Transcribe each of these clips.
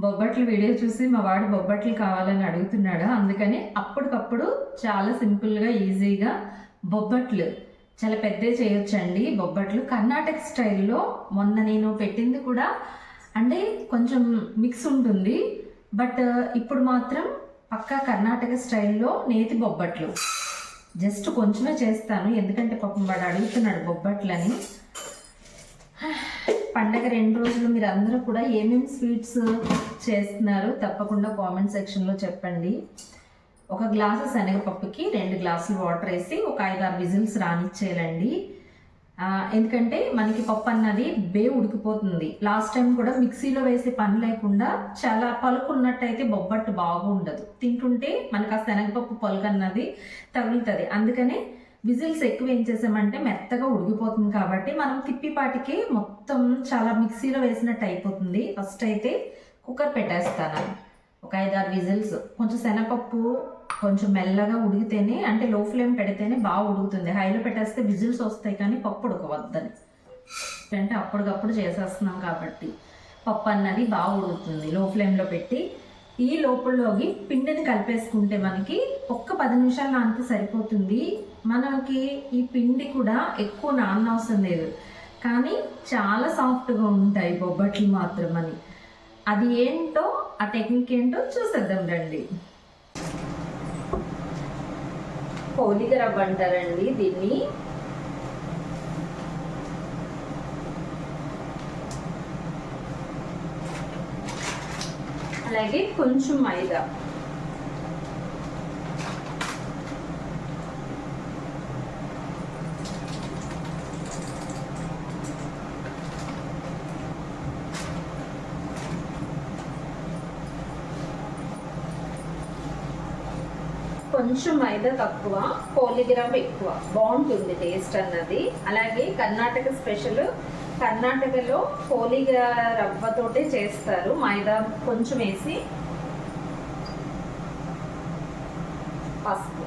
బొబ్బట్లు video చూసి మా వాడు బొబ్బట్లు కావాలని అడుగుతున్నాడు. అందుకని అప్పటికప్పుడు చాలా సింపుల్గా ఈజీగా బొబ్బట్లు చాలా పెద్ద చేయొచ్చండి. బొబ్బట్లు కర్ణాటక స్టైల్లో మొన్న నేను పెట్టింది కూడా అంటే కొంచెం మిక్స్ ఉంటుంది. బట్ ఇప్పుడు మాత్రం పక్కా కర్ణాటక స్టైల్లో నేతి బొబ్బట్లు. జస్ట్ కొంచెమే చేస్తాను. ఎందుకంటే పాపం వాడు అడుగుతున్నాడు బొబ్బట్లని. పండగ రెండు రోజులు మీరు అందరూ కూడా ఏమేమి స్వీట్స్ చేస్తున్నారు తప్పకుండా కామెంట్ సెక్షన్లో చెప్పండి. ఒక గ్లాసు శనగపప్పుకి రెండు గ్లాసులు వాటర్ వేసి ఒక ఐదు ఆరు విజిల్స్ రానిచ్చేయాలండి. ఎందుకంటే మనకి పప్పు అన్నది బే ఉడికిపోతుంది. లాస్ట్ టైం కూడా మిక్సీలో వేసే పని లేకుండా చాలా పలుకు ఉన్నట్టయితే బొబ్బట్టు బాగుండదు. తింటుంటే మనకు ఆ శనగపప్పు పలుకు అన్నది తగులుతుంది. అందుకనే విజిల్స్ ఎక్కువ ఏం చేసామంటే మెత్తగా ఉడికిపోతుంది కాబట్టి మనం తిప్పిపాటికి మొత్తం చాలా మిక్సీలో వేసినట్టు అయిపోతుంది. ఫస్ట్ అయితే కుక్కర్ పెట్టేస్తాను. ఒక ఐదు ఆరు విజిల్స్. కొంచెం శనగపప్పు కొంచెం మెల్లగా ఉడికితేనే అంటే లో ఫ్లేమ్ పెడితేనే బాగా ఉడుకుతుంది. హైలో పెట్టేస్తే విజిల్స్ వస్తాయి కానీ పప్పు ఉడకవద్దని. అంటే అప్పటికప్పుడు చేసేస్తున్నాం కాబట్టి పప్పు అన్నది బాగా ఉడుకుతుంది. లో ఫ్లేమ్లో పెట్టి ఈ లోపలలోకి పిండిని కలిపేసుకుంటే మనకి ఒక్క పది నిమిషాలు నానితే సరిపోతుంది. మనకి ఈ పిండి కూడా ఎక్కువ నానవసరం లేదు. కానీ చాలా సాఫ్ట్గా ఉంటాయి బొబ్బట్లు మాత్రం అని అది ఏంటో ఆ టెక్నిక్ ఏంటో చూసేద్దాం రండి. పోలిక రవ్వ అంటారండి దీన్ని. అలాగే కొంచెం మైదా. కొంచెం మైదా తక్కువ పోలిగ్రామ్ ఎక్కువ. బాగుంటుంది టేస్ట్ అన్నది. అలాగే కర్ణాటక స్పెషల్ కర్ణాటకలో పోలిగ రవ్వతోటే చేస్తారు. మైదా కొంచెం వేసి పసుపు.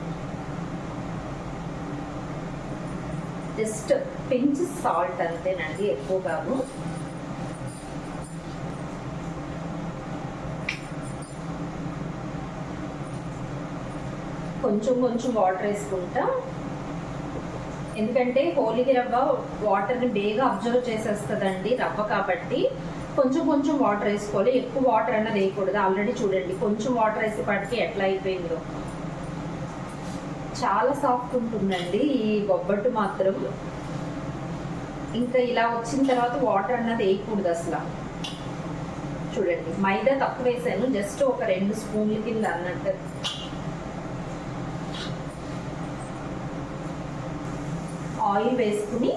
జస్ట్ పించ్ సాల్ట్ అంతేనండి ఎక్కువ కాదు. కొంచెం కొంచెం వాటర్ వేసుకుంటాం. ఎందుకంటే హోలీకి రవ్వ వాటర్ని బేగా అబ్జర్వ్ చేసేస్తుందండి రవ్వ కాబట్టి. కొంచెం కొంచెం వాటర్ వేసుకోవాలి. ఎక్కువ వాటర్ అన్నది వేయకూడదు. ఆల్రెడీ చూడండి కొంచెం వాటర్ వేసేపాటికి ఎట్లా అయిపోయిందో. చాలా సాఫ్ట్ ఉంటుందండి ఈ బొబ్బట్టు మాత్రం. ఇంకా ఇలా వచ్చిన తర్వాత వాటర్ అన్నది వేయకూడదు అసలు. చూడండి మైదా తక్కువ వేసాను. జస్ట్ ఒక రెండు స్పూన్ల కింద అన్నట్టు. ఆయిల్ వేసుకుని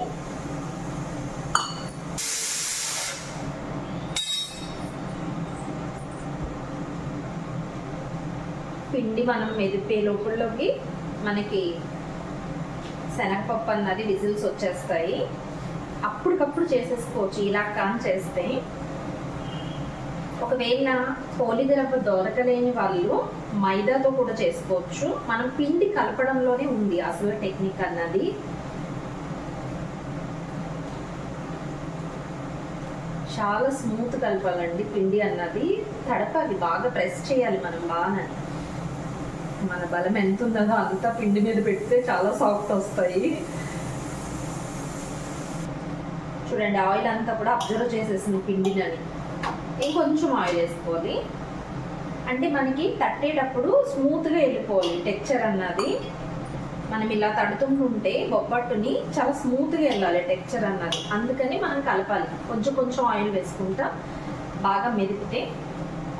పిండి మనం మెదిపే లోపలలోకి మనకి శనగపప్పు అన్నది విజిల్స్ వచ్చేస్తాయి. అప్పటికప్పుడు చేసేసుకోవచ్చు ఇలా కాన్ చేస్తే. ఒకవేళ పోలిద రవ్వ దొరకలేని వాళ్ళు మైదాతో కూడా చేసుకోవచ్చు. మనం పిండి కలపడంలోనే ఉంది అసలు టెక్నిక్ అన్నది. చాలా స్మూత్ కలపాలండి పిండి అన్నది. తడపాలి బాగా ప్రెస్ చేయాలి మనం బాగా మన బలం ఎంత ఉన్నదో అంతా పిండి మీద పెడితే చాలా సాఫ్ట్ వస్తాయి. చూడండి ఆయిల్ అంతా కూడా అబ్జర్వ్ చేసేసింది పిండినని. ఇంకొంచెం ఆయిల్ వేసుకోవాలి. అంటే మనకి తట్టేటప్పుడు స్మూత్గా వెళ్ళిపోవాలి టెక్చర్ అన్నది. మనం ఇలా తడుతుంటుంటే బొబ్బట్టుని చాలా స్మూత్గా వెళ్ళాలి టెక్చర్ అన్నది. అందుకని మనం కలపాలి. కొంచెం కొంచెం ఆయిల్ వేసుకుంటా బాగా మెదిపితే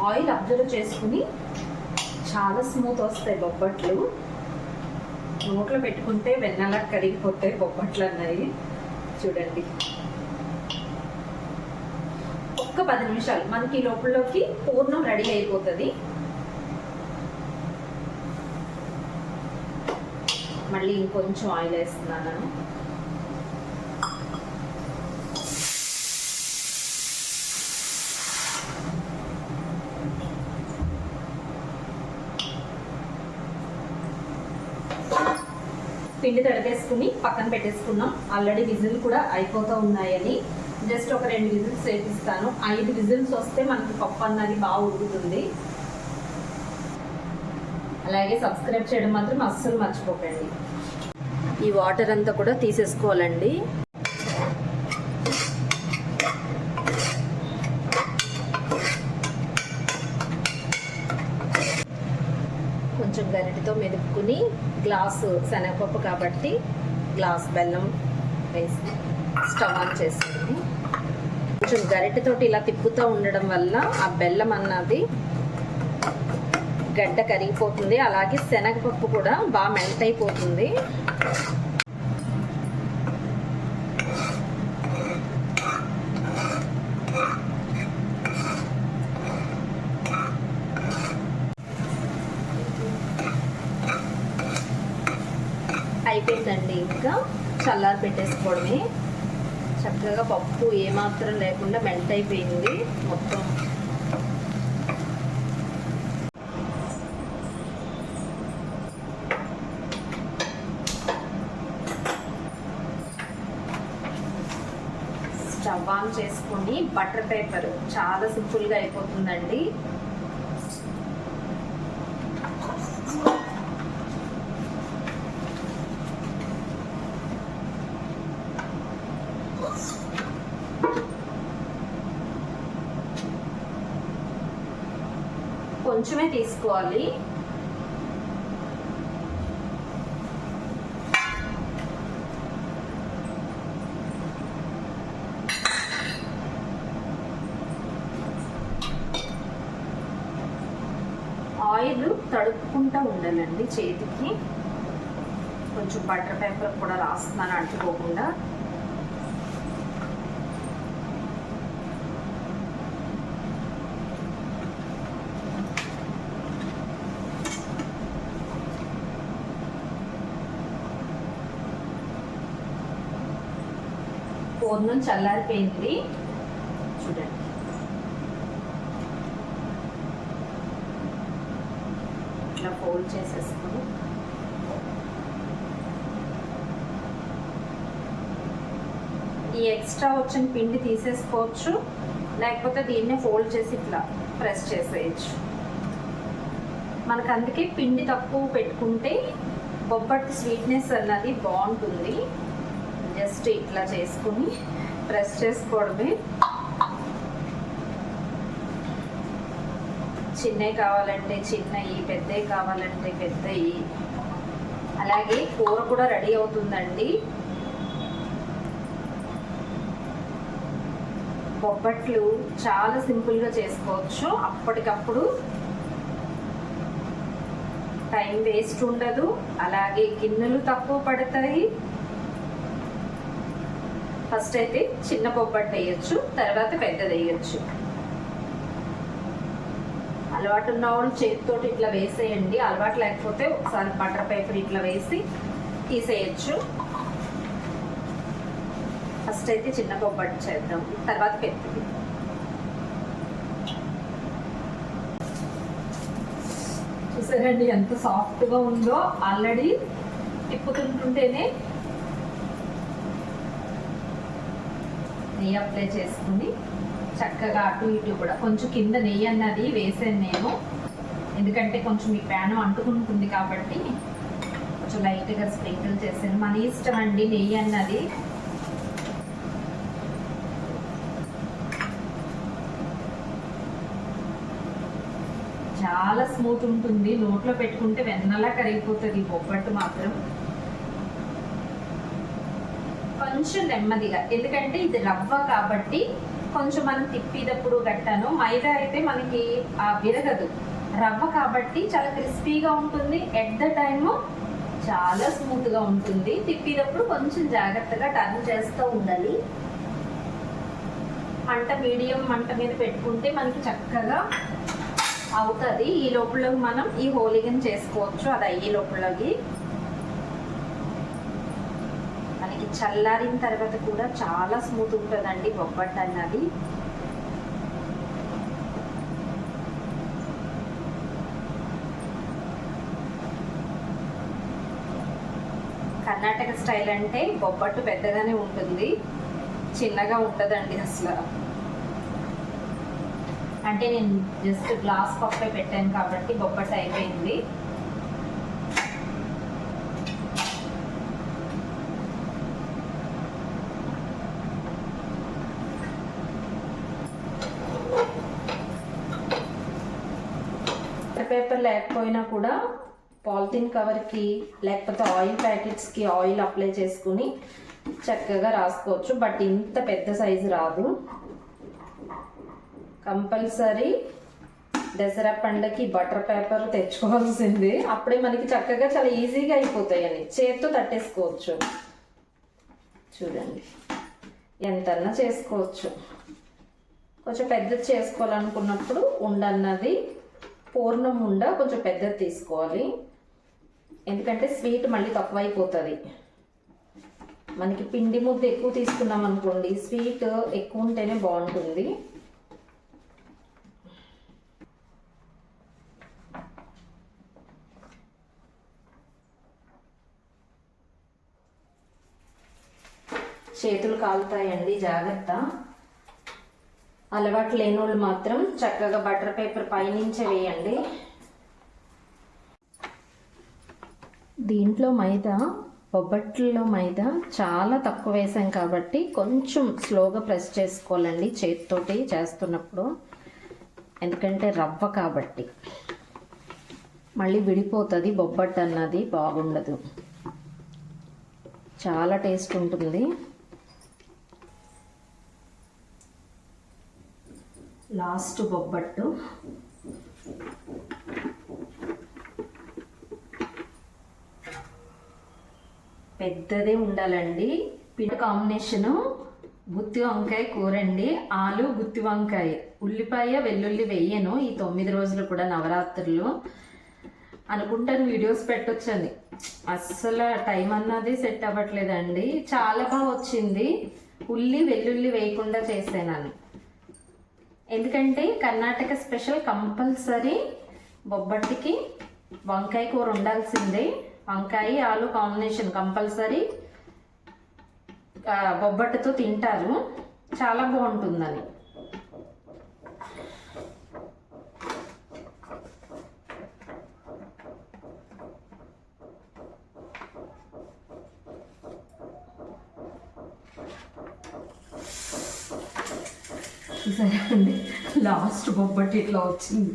ఆయిల్ అబ్జర్వ్ చేసుకుని చాలా స్మూత్ వస్తాయి బొబ్బట్లు. నోట్లో పెట్టుకుంటే వెన్నెలా కరిగిపోతాయి బొబ్బట్లు అన్నవి చూడండి. ఒక్క పది నిమిషాలు. మనకి ఈ లోపలలోకి పూర్ణం రెడీ అయిపోతుంది. మళ్ళీ ఇంకొంచెం ఆయిల్ వేస్తున్నాను. పిండి తడిపేసుకుని పక్కన పెట్టేసుకున్నాం. ఆల్రెడీ విజిల్ కూడా అయిపోతూ ఉన్నాయని. జస్ట్ ఒక రెండు విజిల్స్ వేపిస్తాను. ఐదు విజిల్స్ వస్తే మనకి పప్పు అన్నది బాగా ఉడుకుతుంది. అలాగే సబ్స్క్రైబ్ చేయడం మాత్రం అస్సలు మర్చిపోకండి. ఈ వాటర్ అంతా కూడా తీసేసుకోవాలండి. కొంచెం గరిటితో మెదుపుకుని గ్లాసు శనగపప్పు కాబట్టి గ్లాస్ బెల్లం వేసి స్టవ్ ఆన్ చేసింది కొంచెం గరిటెతోటి ఇలా తిప్పుతూ ఉండడం వల్ల ఆ బెల్లం అన్నది గడ్డ కరిగిపోతుంది. అలాగే శనగపప్పు కూడా బాగా మెల్ట్ అయిపోతుంది. అయిపోయిందండి ఇంకా. చల్లారి పెట్టేసుకోవడమే. చక్కగా పప్పు ఏమాత్రం లేకుండా మెల్ట్ అయిపోయింది. మొత్తం వామ్ చేసుకుని బటర్ పేపర్ చాలా సింపుల్గా అయిపోతుందండి. కొంచెమే తీసుకోవాలి. ఆయిల్ తడుపుకుంటూ ఉండాలండి చేతికి. కొంచెం బటర్ పేపర్ కూడా రాస్తున్నాను అంటుకోకుండా. పూర్ణం చల్లారిపోయింది. చూడండి. ఇట్లా ఫోల్డ్ చేసేసుకుని. ఈ ఎక్స్ట్రా వచ్చిన పిండి తీసేసుకోవచ్చు లేకపోతే దీన్నే ఫోల్డ్ చేసి ఇట్లా ప్రెస్ చేసేయచ్చు. మనకు అందుకే పిండి తక్కువ పెట్టుకుంటే బొబ్బట్టి స్వీట్నెస్ అన్నది బాగుంటుంది. జస్ట్ ఇట్లా చేసుకుని ప్రెస్ చేసుకోవడమే. చిన్నవి కావాలంటే చిన్నవి పెద్దవి కావాలంటే పెద్దవి అలాగే కూర కూడా రెడీ అవుతుందండి. బొబ్బట్లు చాలా సింపుల్గా చేసుకోవచ్చు. అప్పటికప్పుడు టైం వేస్ట్ ఉండదు. అలాగే గిన్నెలు తక్కువ పడతాయి. ఫస్ట్ అయితే చిన్న బొబ్బట్టు వేయచ్చు తర్వాత పెద్దది వేయచ్చు అలవాటు ఉన్న వాళ్ళు చేతితోటి ఇట్లా వేసేయండి. అలవాటు లేకపోతే ఒకసారి బటర్ పేపర్ ఇట్లా వేసి తీసేయచ్చు. ఫస్ట్ అయితే చిన్న బొబ్బట్టు చేద్దాం. తర్వాత పెద్దది. చూసారండి ఎంత సాఫ్ట్గా ఉందో. ఆల్రెడీ తిప్పుతుంటుంటేనే నెయ్యి అప్లై చేసుకుని చక్కగా అటు ఇటు కూడా. కొంచెం కింద నెయ్యి అన్నది వేసాను నేను. ఎందుకంటే కొంచెం ఈ ప్యాన్ అంటుకుంటుంది కాబట్టి కొంచెం లైట్గా స్ప్రింకిల్ చేసాను మన ఇష్టం అండి నెయ్యి అన్నది. చాలా స్మూత్ ఉంటుంది. నోట్లో పెట్టుకుంటే వెన్నలా కరిగిపోతుంది బొబ్బట్టు మాత్రం. కొంచెం నెమ్మదిగా. ఎందుకంటే ఇది రవ్వ కాబట్టి కొంచెం మనం తిప్పేటప్పుడు గట్టను మైదా అయితే మనకి ఆ విరగదు. రవ్వ కాబట్టి చాలా క్రిస్పీగా ఉంటుంది. ఎట్ ద టైమ్ చాలా స్మూత్గా ఉంటుంది. తిప్పేటప్పుడు కొంచెం జాగ్రత్తగా టర్న్ చేస్తూ ఉండాలి. మంట మీడియం మంట మీద పెట్టుకుంటే మనకి చక్కగా అవుతుంది. ఈ లోపల మనం ఈ హోలీగన్ చేసుకోవచ్చు. అది అయ్యే లోపలకి మనకి చల్లారిన తర్వాత కూడా చాలా స్మూత్ ఉంటుందండి బొబ్బట్టు అన్నది. కర్ణాటక స్టైల్ అంటే బొబ్బట్టు పెద్దగానే ఉంటుంది. చిన్నగా ఉంటుందండి అసలు. అంటే నేను జస్ట్ గ్లాస్ పప్పే పెట్టాను కాబట్టి బొబ్బట్టు అయిపోయింది పేపర్ లేకపోయినా కూడా పాలిథిన్ కవర్కి లేకపోతే ఆయిల్ ప్యాకెట్స్కి ఆయిల్ అప్లై చేసుకుని చక్కగా రాసుకోవచ్చు. బట్ ఇంత పెద్ద సైజు రాదు. కంపల్సరీ దసరా పండగకి బటర్ పేపర్ తెచ్చుకోవాల్సింది. అప్పుడే మనకి చక్కగా చాలా ఈజీగా అయిపోతాయని. చేత్తో తట్టేసుకోవచ్చు. చూడండి. ఎంతన్నా చేసుకోవచ్చు. కొంచెం పెద్దది చేసుకోవాలనుకున్నప్పుడు ఉండన్నది పూర్ణం ఉండ కొంచెం పెద్దది తీసుకోవాలి. ఎందుకంటే స్వీట్ మళ్ళీ తక్కువైపోతుంది. మనకి పిండి ముద్ద ఎక్కువ తీసుకున్నాం అనుకోండి స్వీట్ ఎక్కువ ఉంటేనే బాగుంటుంది. చేతులు కాలుతాయండి జాగ్రత్త. అలవాటు లేని వాళ్ళు మాత్రం చక్కగా బటర్ పేపర్ పైనుంచే వేయండి. దీంట్లో మైదా బొబ్బట్లలో మైదా చాలా తక్కువ వేసాం కాబట్టి కొంచెం స్లోగా ప్రెస్ చేసుకోవాలండి చేతితోటి చేస్తున్నప్పుడు. ఎందుకంటే రవ్వ కాబట్టి. మళ్ళీ విడిపోతుంది బొబ్బట్ అన్నది బాగుండదు. చాలా టేస్ట్ ఉంటుంది. లాస్ట్ బొబ్బట్టు. పెద్దదే ఉండాలండి. పిండి కాంబినేషను. గుత్తి వంకాయ కూర అండి ఆలు గుత్తి వంకాయ. ఉల్లిపాయ వెల్లుల్లి వెయ్యను. ఈ తొమ్మిది రోజులు కూడా నవరాత్రులు. అనుకుంటాను వీడియోస్ పెట్టొచ్చని. అస్సలు టైం అన్నది సెట్ అవ్వట్లేదండి. చాలా బాగా వచ్చింది. ఉల్లి వెల్లుల్లి వేయకుండా చేసాను ఎందుకంటే కర్ణాటక స్పెషల్ కంపల్సరీ బొబ్బట్టికి వంకాయ కూర ఉండాల్సిందే. వంకాయ ఆలు కాంబినేషన్ కంపల్సరీ బొబ్బట్టుతో తింటారు. చాలా బాగుంటుందని. సరే అండి లాస్ట్ బొబ్బట్టి ఇట్లా వచ్చింది.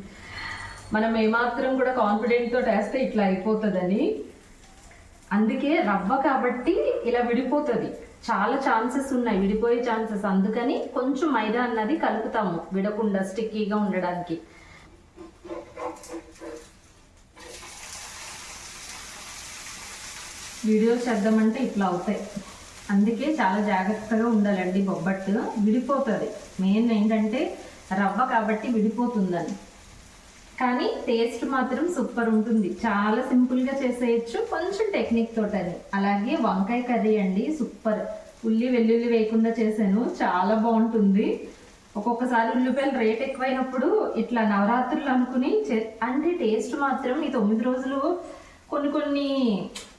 మనం ఏమాత్రం కూడా కాన్ఫిడెంట్తో వేస్తే ఇట్లా అయిపోతుందని. అందుకే రవ్వ కాబట్టి ఇలా విడిపోతుంది. చాలా ఛాన్సెస్ ఉన్నాయి విడిపోయే ఛాన్సెస్ అందుకని కొంచెం మైదా అన్నది కలుపుతాము విడకుండా స్టిక్కీగా ఉండడానికి. వీడియోస్ చేద్దామంటే ఇట్లా అవుతాయి. అందుకే చాలా జాగ్రత్తగా ఉండాలండి బొబ్బట్టు. విడిపోతుంది. మెయిన్ ఏంటంటే రవ్వ కాబట్టి విడిపోతుందని. కానీ టేస్ట్ మాత్రం సూపర్ ఉంటుంది. చాలా సింపుల్గా చేసేయచ్చు. కొంచెం టెక్నిక్ తోటని అలాగే వంకాయ కర్రీ అండి సూపర్. ఉల్లి వెల్లుల్లి వేయకుండా చేశాను. చాలా బాగుంటుంది. ఒక్కొక్కసారి ఉల్లిపాయలు రేట్ ఎక్కువైనప్పుడు ఇట్లా నవరాత్రులు అనుకుని అంటే టేస్ట్ మాత్రం ఈ తొమ్మిది రోజులు కొన్ని కొన్ని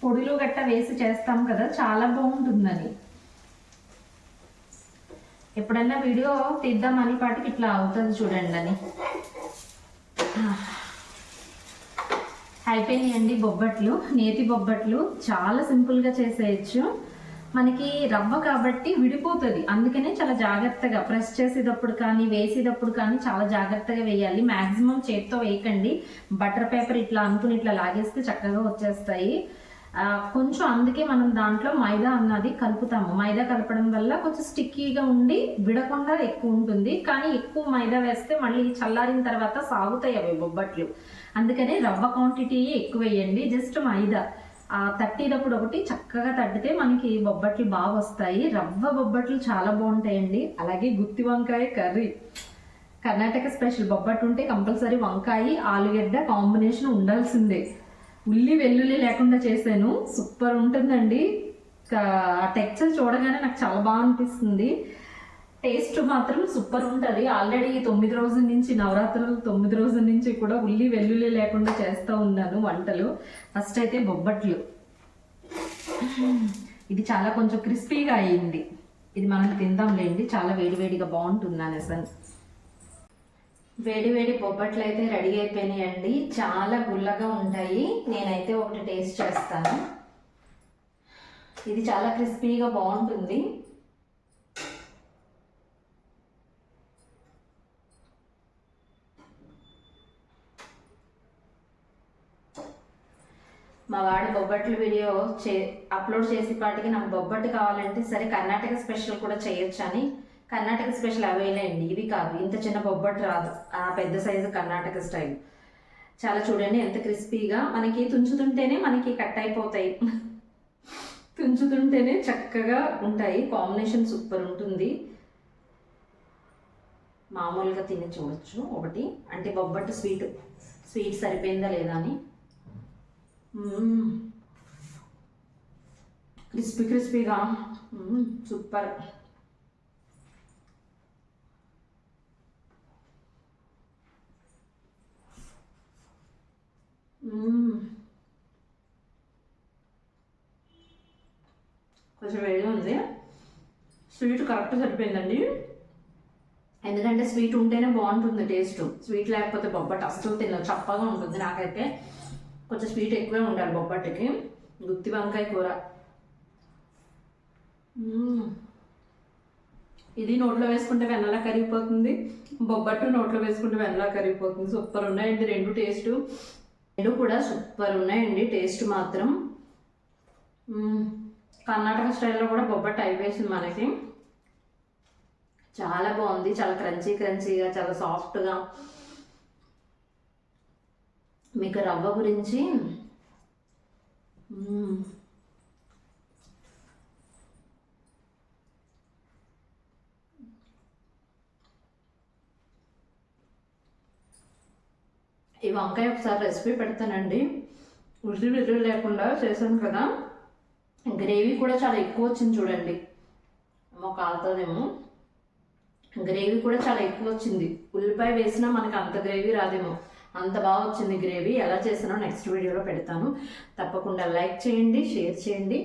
పొడులు గట్ట వేసి చేస్తాం కదా చాలా బాగుంటుందని. ఎప్పుడన్నా వీడియో తీద్దామని పాటికి ఇట్లా అవుతుంది చూడండి అని. అయిపోయినాయండి బొబ్బట్లు నేతి బొబ్బట్లు. చాలా సింపుల్గా చేసేయచ్చు. మనకి రవ్వ కాబట్టి విడిపోతుంది. అందుకనే చాలా జాగ్రత్తగా ప్రెస్ చేసేటప్పుడు కానీ వేసేటప్పుడు కానీ చాలా జాగ్రత్తగా వేయాలి. మాక్సిమం చేత్తో వేయకండి. బటర్ పేపర్ ఇట్లా అనుకుని ఇట్లా లాగేస్తే చక్కగా వచ్చేస్తాయి. కొంచెం అందుకే మనం దాంట్లో మైదా అన్నది కలుపుతాము. మైదా కలపడం వల్ల కొంచెం స్టిక్కీగా ఉండి విడకుండా ఎక్కువ ఉంటుంది. కానీ ఎక్కువ మైదా వేస్తే మళ్ళీ చల్లారిన తర్వాత సాగుతాయి అవి బొబ్బట్లు. అందుకనే రవ్వ క్వాంటిటీ ఎక్కువ వేయండి. జస్ట్ మైదా. ఆ తట్టేటప్పుడు ఒకటి చక్కగా తట్టితే మనకి బొబ్బట్లు బాగా వస్తాయి. రవ్వ బొబ్బట్లు చాలా బాగుంటాయండి. అలాగే గుత్తి వంకాయ కర్రీ. కర్ణాటక స్పెషల్ బొబ్బట్టు ఉంటే కంపల్సరీ వంకాయ ఆలుగడ్డ కాంబినేషన్ ఉండాల్సిందే. ఉల్లి వెల్లుల్లి లేకుండా చేశాను. సూపర్ ఉంటుందండి. ఆ టెక్చర్ చూడగానే నాకు చాలా బాగా అనిపిస్తుంది. టేస్ట్ మాత్రం సూపర్ ఉంటుంది. ఆల్రెడీ తొమ్మిది రోజుల నుంచి నవరాత్రులు తొమ్మిది రోజుల నుంచి కూడా ఉల్లి వెల్లుల్లి లేకుండా చేస్తూ ఉన్నాను వంటలు. ఫస్ట్ అయితే బొబ్బట్లు. ఇది చాలా కొంచెం క్రిస్పీగా అయింది. ఇది మనం తిందాంలేండి. చాలా వేడివేడిగా బాగుంటుంది అనేసి వేడివేడి బొబ్బట్లు అయితే రెడీ అయిపోయినాయండి. చాలా గుల్లగా ఉంటాయి. నేనైతే ఒకటి టేస్ట్ చేస్తాను. ఇది చాలా క్రిస్పీగా బాగుంటుంది. మా వాడి బొబ్బట్లు వీడియో చే అప్లోడ్ చేసేపాటికి నాకు బొబ్బట్టు కావాలంటే సరే కర్ణాటక స్పెషల్ కూడా చేయొచ్చు అని కర్ణాటక స్పెషల్ అవేలేండి ఇవి కాదు. ఇంత చిన్న బొబ్బట్టు రాదు. ఆ పెద్ద సైజు కర్ణాటక స్టైల్. చాలా చూడండి ఎంత క్రిస్పీగా. మనకి తుంచుతుంటేనే మనకి కట్ అయిపోతాయి. తుంచుతుంటేనే చక్కగా ఉంటాయి. కాంబినేషన్ సూపర్ ఉంటుంది. మామూలుగా తిని చూడొచ్చు. ఒకటి అంటే బొబ్బట్టు స్వీట్. స్వీట్ సరిపోయిందా లేదా అని. క్రిస్పీ క్రిస్పీగా సూపర్ కొంచెం వేడిగా ఉంది. స్వీట్ కరెక్ట్ సరిపోయిందండి. ఎందుకంటే స్వీట్ ఉంటేనే బాగుంటుంది టేస్ట్ స్వీట్ లేకపోతే బొబ్బట్ అస్సలు తినలేదు చప్పగా ఉంటుంది నాకైతే. కొంచెం స్వీట్ ఎక్కువే ఉండాలి బొబ్బట్టుకి గుత్తి వంకాయ కూర. ఇది నోట్లో వేసుకుంటే వెన్నలా కరిగిపోతుంది. బొబ్బట్టు నోట్లో వేసుకుంటే వెన్నలా కరిగిపోతుంది. సూపర్ ఉన్నాయండి రెండు టేస్ట్. రెండు కూడా సూపర్ ఉన్నాయండి టేస్ట్ మాత్రం. కర్ణాటక స్టైల్లో కూడా బొబ్బట్టు అయిపోయింది మనకి. చాలా బాగుంది. చాలా క్రంచీ క్రంచీగా చాలా సాఫ్ట్గా. మీకు రవ్వ గురించి? ఈ వంకాయ ఒకసారి రెసిపీ పెడతానండి. ఉల్లి విల్లు లేకుండా చేశాను కదా. గ్రేవీ కూడా చాలా ఎక్కువ వచ్చింది చూడండి. మాకు కాలుతుందేమో. గ్రేవీ కూడా చాలా ఎక్కువ వచ్చింది. ఉల్లిపాయ వేసినా మనకి అంత గ్రేవీ రాదేమో. అంత బాగా వచ్చింది గ్రేవీ. ఎలా చేసినా నెక్స్ట్ వీడియోలో పెడతాను. తప్పకుండా లైక్ చేయండి షేర్ చేయండి.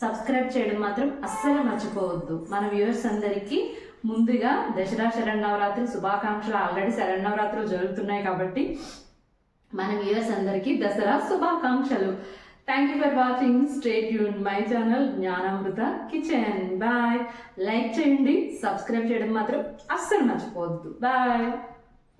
సబ్స్క్రైబ్ చేయడం మాత్రం అస్సలు మర్చిపోవద్దు. మన వ్యూవర్స్ అందరికీ ముందుగా దసరా శరణవరాత్రి శుభాకాంక్షలు. ఆల్రెడీ శరన్నవరాత్రులు జరుగుతున్నాయి కాబట్టి మన వ్యూవర్స్ అందరికీ దసరా శుభాకాంక్షలు. Thank you for watching stay Yoon my channel Jnanamrutha kitchen bye like చేయండి. సబ్స్క్రైబ్ చేయడం మాత్రం అస్సలు మర్చిపోవద్దు. బాయ్